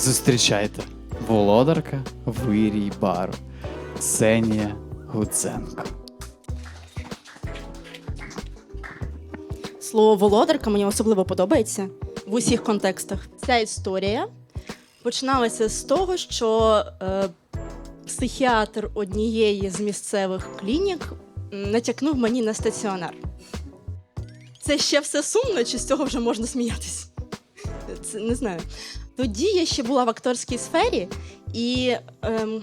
Зустрічайте володарка вирій бару Ксенія Гудзенко. Слово володарка мені особливо подобається в усіх контекстах. Ця історія починалася з того, що е, психіатр однієї з місцевих клінік натякнув мені на стаціонар. Це ще все сумно, чи з цього вже можна сміятись? Це не знаю. Тоді я ще була в акторській сфері і ем,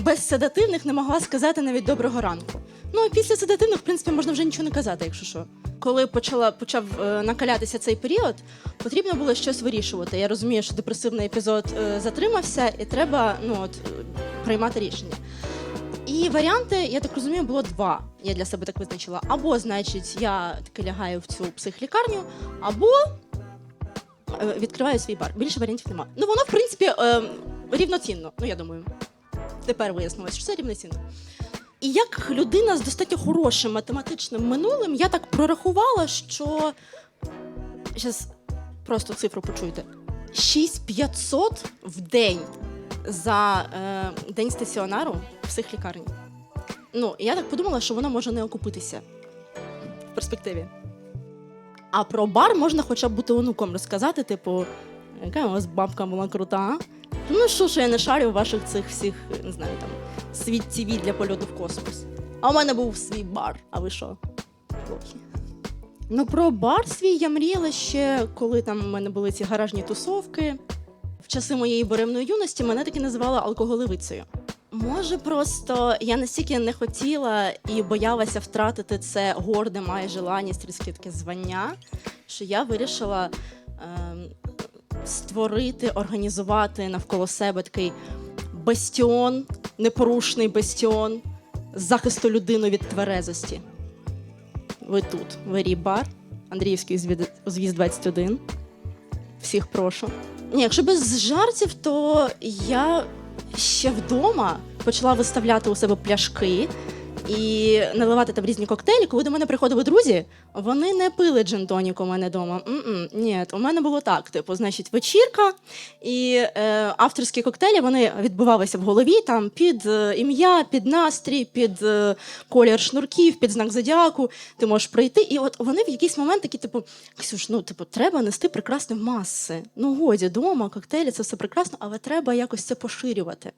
без седативних не могла сказати навіть доброго ранку. Ну, а після седативних, в принципі, можна вже нічого не казати, якщо що. Коли почала, почав е, накалятися цей період, потрібно було щось вирішувати. Я розумію, що депресивний епізод е, затримався, і треба ну, от, е, приймати рішення. І варіанти, я так розумію, було два. Я для себе так визначила. Або, значить, я таки лягаю в цю психлікарню, або відкриваю свій бар. Більше варіантів немає. Ну, воно, в принципі, е, рівноцінно, ну я думаю. Тепер вияснилось, що це рівноцінно. І як людина з достатньо хорошим математичним минулим, я так прорахувала, що зараз просто цифру почуйте: 6500 в день за е, день стаціонару в психлікарні. Ну, я так подумала, що воно може не окупитися в перспективі. А про бар можна хоча б бути онуком розказати, типу, яка у вас бабка була крута. Ну що ж я не шарю ваших цих всіх, не знаю, там, світ ТВ для польоту в космос. А у мене був свій бар. А ви що? Плохі. Ну, про бар свій я мріяла ще, коли там у мене були ці гаражні тусовки. В часи моєї буремної юності мене таки називали алкоголевицею. Може, просто я настільки не хотіла і боялася втратити це горде майже ланістрівське таке звання, що я вирішила ем, створити, організувати навколо себе такий бастіон, непорушний бастіон захисту людини від тверезості. Ви тут, Вері Бар, Андріївський узвіз 21. Всіх прошу. Ні, якщо без жартів, то я ще вдома почала виставляти у себе пляшки і наливати там різні коктейлі. Коли до мене приходили друзі, вони не пили джин-тонік у мене вдома. Ні, у мене було так: типу, значить, вечірка, і е, авторські коктейлі вони відбувалися в голові там під е, ім'я, під настрій, під е, колір шнурків, під знак зодіаку. Ти можеш прийти. І от вони в якийсь момент такі, типу, Ксюш, ну типу, треба нести прекрасне в маси. Ну, годі, дома, коктейлі, це все прекрасно, але треба якось це поширювати.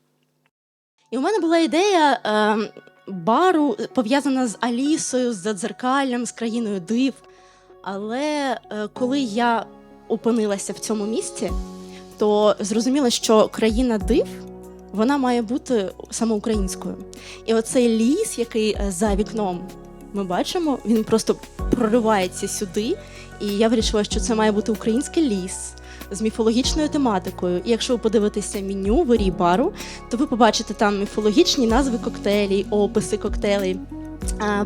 І у мене була ідея е, бару, пов'язана з Алісою, з Задзеркаллям, з країною див. Але е, коли я опинилася в цьому місці, то зрозуміла, що країна див вона має бути саме українською. І оцей ліс, який е, за вікном ми бачимо, він просто проривається сюди. І я вирішила, що це має бути український ліс з міфологічною тематикою. І якщо ви подивитеся меню вирій бару, то ви побачите там міфологічні назви коктейлів, описи коктейлей,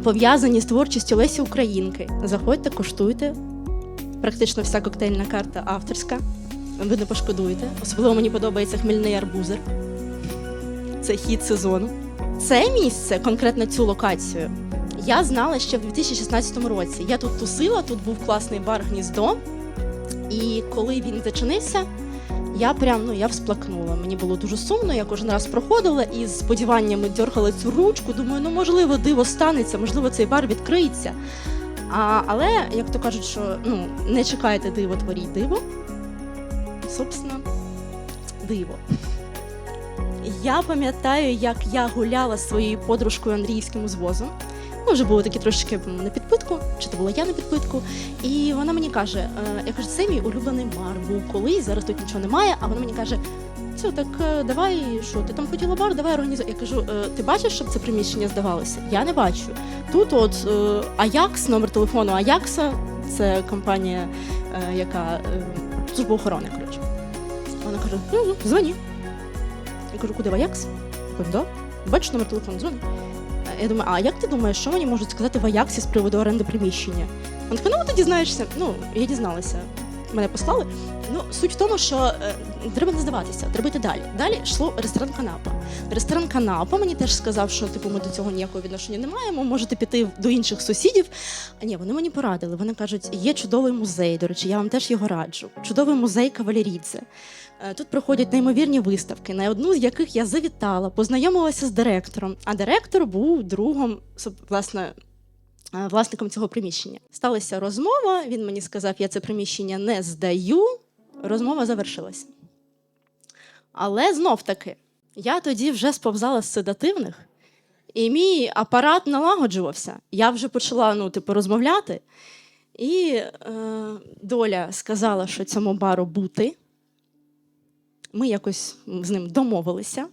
пов'язані з творчістю Лесі Українки. Заходьте, коштуйте. Практично вся коктейльна карта авторська. Ви не пошкодуєте. Особливо мені подобається хмільний арбузер. Це хід сезону. Це місце, конкретно цю локацію, я знала ще в 2016 році. Я тут тусила, тут був класний бар гніздо. І коли він зачинився, я прям ну я всплакнула. Мені було дуже сумно. Я кожен раз проходила і з сподіваннями дергала цю ручку. Думаю, ну можливо, диво станеться, можливо, цей бар відкриється. А, але як то кажуть, що ну не чекайте диво, творіть диво. Собственно, диво. Я пам'ятаю, як я гуляла з своєю подружкою Андріївським узвозом. Ми вже були такі трошечки на підпитку, чи то була я на підпитку. І вона мені каже: е, я кажу, це мій улюблений бар був колись, зараз тут нічого немає. А вона мені каже: все, так е, давай, що ти там хотіла бар, давай організуй. Я кажу, «Е, ти бачиш, щоб це приміщення здавалося? Я не бачу. Тут от Аякс, номер телефону Аякса, це компанія, яка служба охорони, коротше. Вона каже: ну, дзвоні. Я кажу, куди в Аякс? Я кажу, да. Бачиш номер телефону, дзвони. Я думаю, а як ти думаєш, що мені можуть сказати в Аяксі з приводу оренди приміщення? Вона така, ну ти дізнаєшся. Ну, я дізналася. Мене послали. Ну, суть в тому, що е, треба не здаватися, треба йти далі. Далі йшло ресторан Канапа. Ресторан Канапа мені теж сказав, що типу ми до цього ніякого відношення не маємо. Можете піти до інших сусідів. А ні, вони мені порадили. Вони кажуть, є чудовий музей. До речі, я вам теж його раджу. Чудовий музей Кавалерідзе. Е, Тут проходять неймовірні виставки, на одну з яких я завітала, познайомилася з директором. А директор був другом, власне, власником цього приміщення. Сталася розмова. Він мені сказав, я це приміщення не здаю. Розмова завершилася. Але знов таки, я тоді вже сповзала з седативних, і мій апарат налагоджувався. Я вже почала ну, типу, розмовляти. І е, доля сказала, що цьому бару бути. Ми якось з ним домовилися.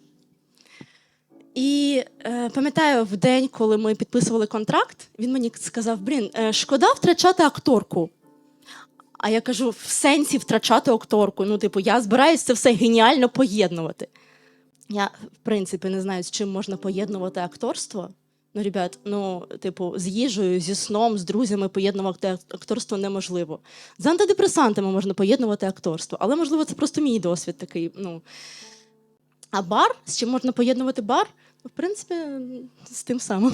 І е, пам'ятаю, в день, коли ми підписували контракт, він мені сказав: Блін, е, шкода втрачати акторку. А я кажу: в сенсі втрачати акторку. Ну, типу, я збираюся це все геніально поєднувати. Я, в принципі, не знаю, з чим можна поєднувати акторство. Ну, ребят, ну, типу, з їжею, зі сном, з друзями поєднувати акторство неможливо. З антидепресантами можна поєднувати акторство, але можливо це просто мій досвід такий. Ну. А бар, з чим можна поєднувати бар? В принципі, з тим самим.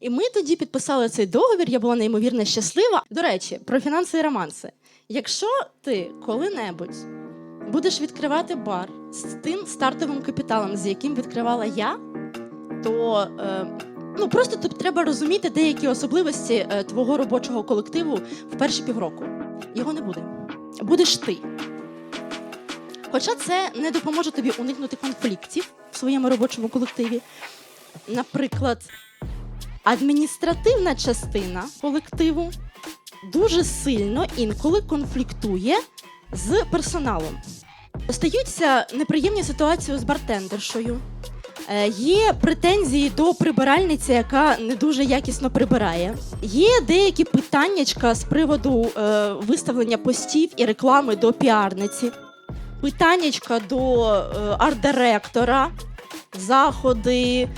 І ми тоді підписали цей договір, я була неймовірно щаслива. До речі, про фінанси і романси. Якщо ти коли-небудь будеш відкривати бар з тим стартовим капіталом, з яким відкривала я, то е, ну, просто тобі треба розуміти деякі особливості е, твого робочого колективу в перші півроку. Його не буде. Будеш ти. Хоча це не допоможе тобі уникнути конфліктів своєму робочому колективі. Наприклад, адміністративна частина колективу дуже сильно інколи конфліктує з персоналом. Стаються неприємні ситуації з бартендершою. Е, Є претензії до прибиральниці, яка не дуже якісно прибирає. Є деякі питаннячка з приводу е, виставлення постів і реклами до піарниці. Питаннячка до е, арт-директора, заходи,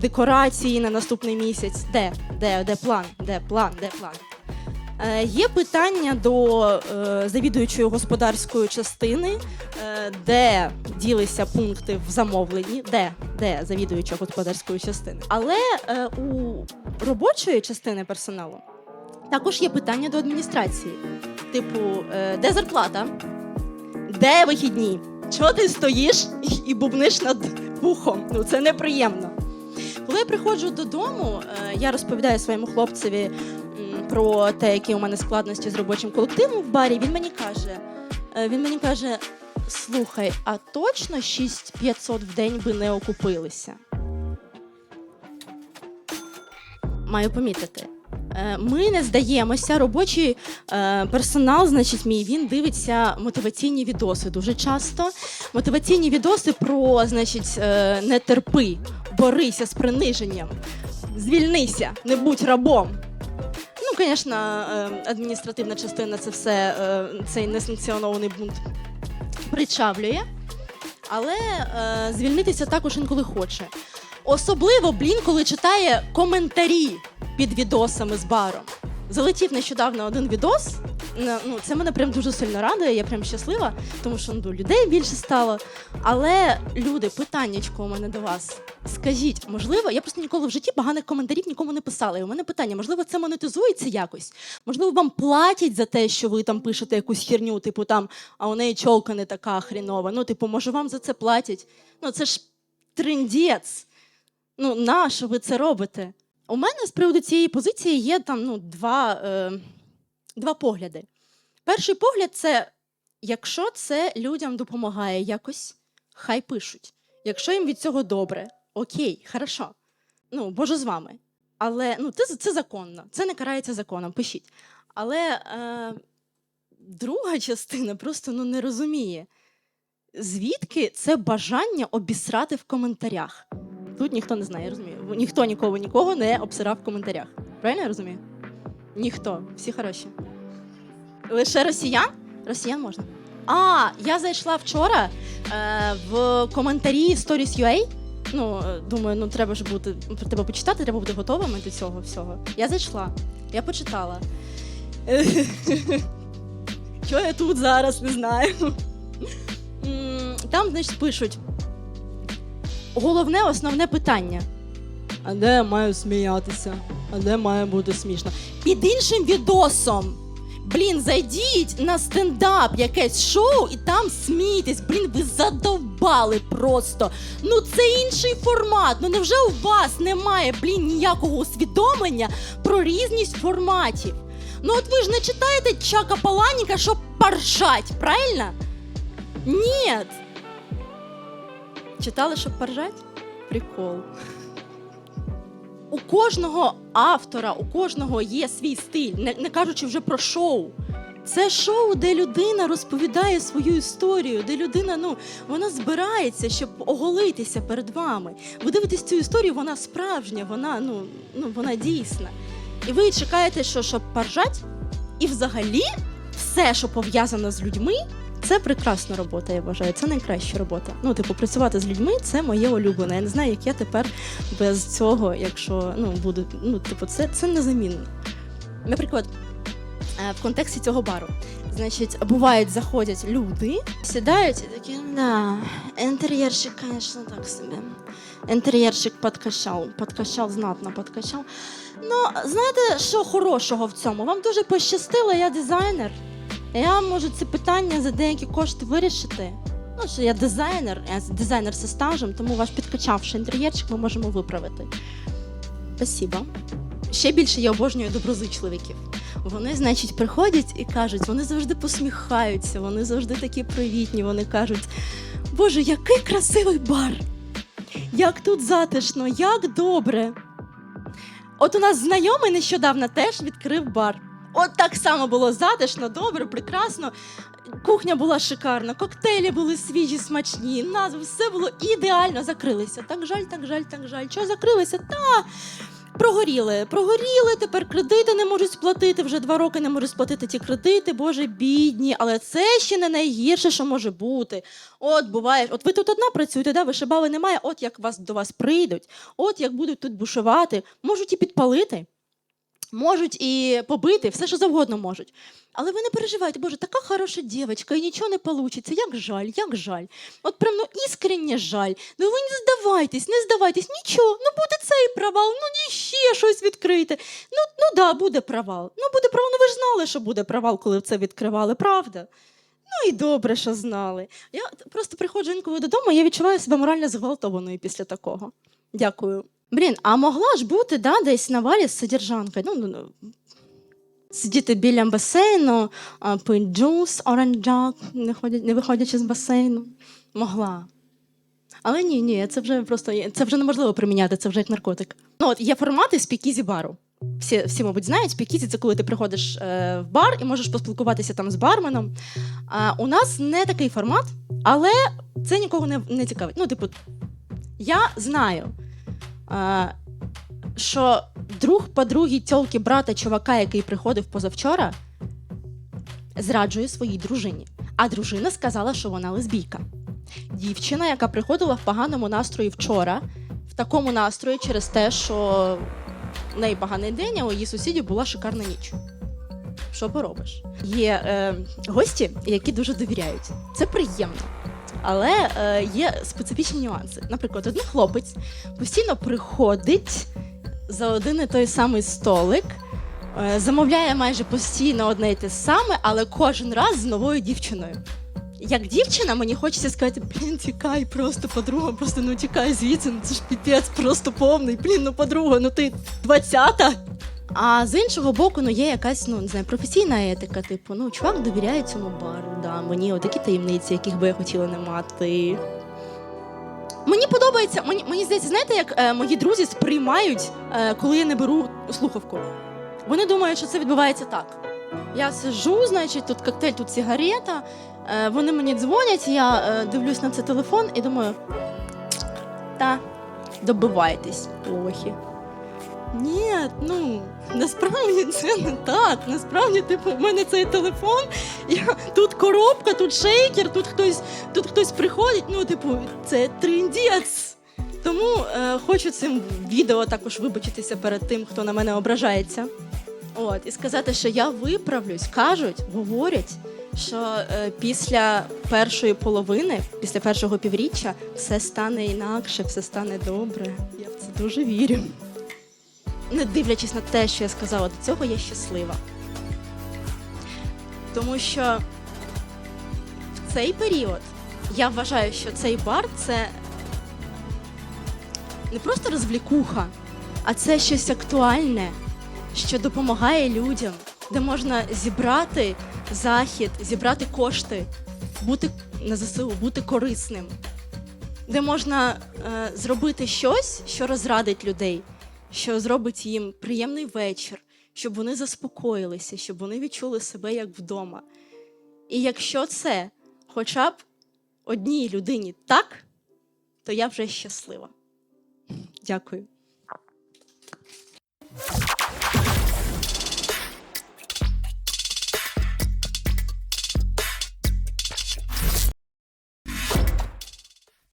декорації на наступний місяць. Де? Де? Де план? Де план? Де план? Е, є питання до е, завідуючої господарської частини, е, де ділися пункти в замовленні, де, де завідуюча господарської частини. Але е, у робочої частини персоналу також є питання до адміністрації. Типу, е, де зарплата? Де вихідні? Чого ти стоїш і, бубниш над вухом? Ну це неприємно. Коли я приходжу додому, е, я розповідаю своєму хлопцеві про те, які у мене складності з робочим колективом в барі. Він мені каже: е, він мені каже: слухай, а точно 6500 в день би не окупилися? Маю помітити. Е, Ми не здаємося. Робочий е, персонал, значить, мій він дивиться мотиваційні відоси дуже часто. Мотиваційні відоси про, значить, е, не терпи, борися з приниженням, звільнися, не будь рабом. Ну, звісно, адміністративна частина це все, цей несанкціонований бунт причавлює, але звільнитися також інколи хоче. Особливо, блін, коли читає коментарі під відосами з баром. Залетів нещодавно один відос. Ну, це мене прям дуже сильно радує, я прям щаслива, тому що ну, людей більше стало. Але люди, питаннячко у мене до вас. Скажіть, можливо, я просто ніколи в житті поганих коментарів нікому не писала. І у мене питання, можливо, це монетизується якось? Можливо, вам платять за те, що ви там пишете якусь херню, типу там, а у неї чолка не така хрінова. Ну, типу, може, вам за це платять? Ну, це ж триндець. Ну, на що ви це робите? У мене з приводу цієї позиції є там ну, два, е, два погляди. Перший погляд це якщо це людям допомагає якось, хай пишуть. Якщо їм від цього добре, окей, хорошо. Ну, Боже з вами. Але ну, це, це законно, це не карається законом, пишіть. Але е, друга частина просто ну, не розуміє, звідки це бажання обісрати в коментарях. Тут ніхто не знає, я розумію. Ніхто нікого нікого не обсирав в коментарях. Правильно я розумію? Ніхто, всі хороші. Лише росіян? Росіян можна. А, я зайшла вчора е, в коментарі Stories.ua. Ну, е, думаю, ну треба ж бути про тебе почитати, треба бути готовими до цього всього. Я зайшла, я почитала. Що я тут зараз не знаю. Там, значить, пишуть. Головне, основне питання. А де я маю сміятися? А де має бути смішно? Під іншим відосом. Блін, зайдіть на стендап, якесь шоу, і там смійтесь. Блін, ви задовбали просто. Ну це інший формат. Ну невже у вас немає, блін, ніякого усвідомлення про різність форматів? Ну от ви ж не читаєте Чака Паланіка, щоб поржать, правильно? Ні. Читали, щоб поржать? Прикол. У кожного автора, у кожного є свій стиль, не, не кажучи вже про шоу. Це шоу, де людина розповідає свою історію, де людина ну вона збирається, щоб оголитися перед вами. Ви дивитесь цю історію, вона справжня, вона ну, ну вона дійсна. І ви чекаєте, що щоб поржать, і взагалі все, що пов'язано з людьми, це прекрасна робота, я вважаю. Це найкраща робота. Ну, типу, працювати з людьми це моє улюблене. Я не знаю, як я тепер без цього, якщо ну буду. Ну, типу, це, це незамінно. Наприклад, е, в контексті цього бару. Значить, бувають, заходять люди, сідають і такі, да, інтер'єрщик, звісно, так собі. Інтер'єрщик подкачав, подкачав, знатно подкачав. Ну, знаєте, що хорошого в цьому? Вам дуже пощастило, я дизайнер. Я можу це питання за деякі кошти вирішити. Ну, що я дизайнер, я дизайнер зі стажем, тому ваш підкачавши інтер'єрчик ми можемо виправити. Спасибо. Ще більше я обожнюю доброзичливиків. Вони, значить, приходять і кажуть, вони завжди посміхаються, вони завжди такі привітні. Вони кажуть: Боже, який красивий бар! Як тут затишно, як добре. От у нас знайомий нещодавно теж відкрив бар. От так само було затишно, добре, прекрасно. Кухня була шикарна, коктейлі були свіжі, смачні, назви, все було ідеально. Закрилися. Так жаль, так жаль, так жаль. Чого закрилися? Та прогоріли. Прогоріли, тепер кредити не можуть сплатити. Вже два роки не можуть сплатити ті кредити. Боже, бідні. Але це ще не найгірше, що може бути. От буває, от ви тут одна працюєте, да? вишибали немає. От як вас до вас прийдуть, от як будуть тут бушувати, можуть і підпалити. Можуть і побити, все що завгодно можуть. Але ви не переживайте, Боже, така хороша дівчинка, і нічого не вийде. Як жаль, як жаль. От прям ну іскренне жаль. Ну ви не здавайтесь, не здавайтесь, нічого. Ну буде цей провал, ну ще щось відкрийте. Ну, ну да, буде провал. Ну буде провал. Ну ви ж знали, що буде провал, коли це відкривали, правда? Ну і добре, що знали. Я просто приходжу інколи додому, я відчуваю себе морально зґвалтованою після такого. Дякую. Блін, а могла ж бути да, десь на валі з содержанкою. Ну, ну, ну, сидіти біля басейну, а, пити джус, оранжак, не, не виходячи з басейну. Могла. Але ні, ні, це вже просто це вже неможливо приміняти, це вже як наркотик. Ну, от є формати спікізі бару. Всі, всі, мабуть, знають, спікізі це коли ти приходиш е, в бар і можеш поспілкуватися там з барменом. А, у нас не такий формат, але це нікого не, не цікавить. Ну, типу, я знаю, що друг подруги тьолки брата чувака, який приходив позавчора, зраджує своїй дружині. А дружина сказала, що вона лесбійка. Дівчина, яка приходила в поганому настрої вчора, в такому настрої через те, що в неї поганий день, а у її сусідів була шикарна ніч. Що поробиш? Є е, гості, які дуже довіряють. Це приємно. Але е, є специфічні нюанси. Наприклад, один хлопець постійно приходить за один і той самий столик, е, замовляє майже постійно одне і те саме, але кожен раз з новою дівчиною. Як дівчина, мені хочеться сказати, блін, тікай, просто подруга, просто ну тікай звідси, ну це ж піпець просто повний. Блін, ну подруга, ну ти двадцята. А з іншого боку, ну є якась ну не знаю, професійна етика. Типу, ну чувак довіряє цьому бару. Да, мені отакі таємниці, яких би я хотіла не мати. Мені подобається, мені, мені здається, знаєте, як е, мої друзі сприймають, е, коли я не беру слухавку. Вони думають, що це відбувається так. Я сижу, значить, тут коктейль, тут сигарета. Е, вони мені дзвонять, я е, дивлюсь на цей телефон і думаю, та, добивайтесь, лохи. Ні, ну насправді це не так. Насправді, типу, в мене цей телефон, я, тут коробка, тут шейкер, тут хтось, тут хтось приходить. Ну, типу, це триндець. Тому е, хочу цим відео також вибачитися перед тим, хто на мене ображається. От, і сказати, що я виправлюсь, кажуть, говорять, що е, після першої половини, після першого півріччя, все стане інакше, все стане добре. Я в це дуже вірю. Не дивлячись на те, що я сказала до цього, я щаслива. Тому що в цей період я вважаю, що цей бар це не просто розвлікуха, а це щось актуальне, що допомагає людям, де можна зібрати захід, зібрати кошти, бути на ЗСУ, бути корисним, де можна е, зробити щось, що розрадить людей, що зробить їм приємний вечір, щоб вони заспокоїлися, щоб вони відчули себе як вдома. І якщо це хоча б одній людині так, то я вже щаслива. Дякую.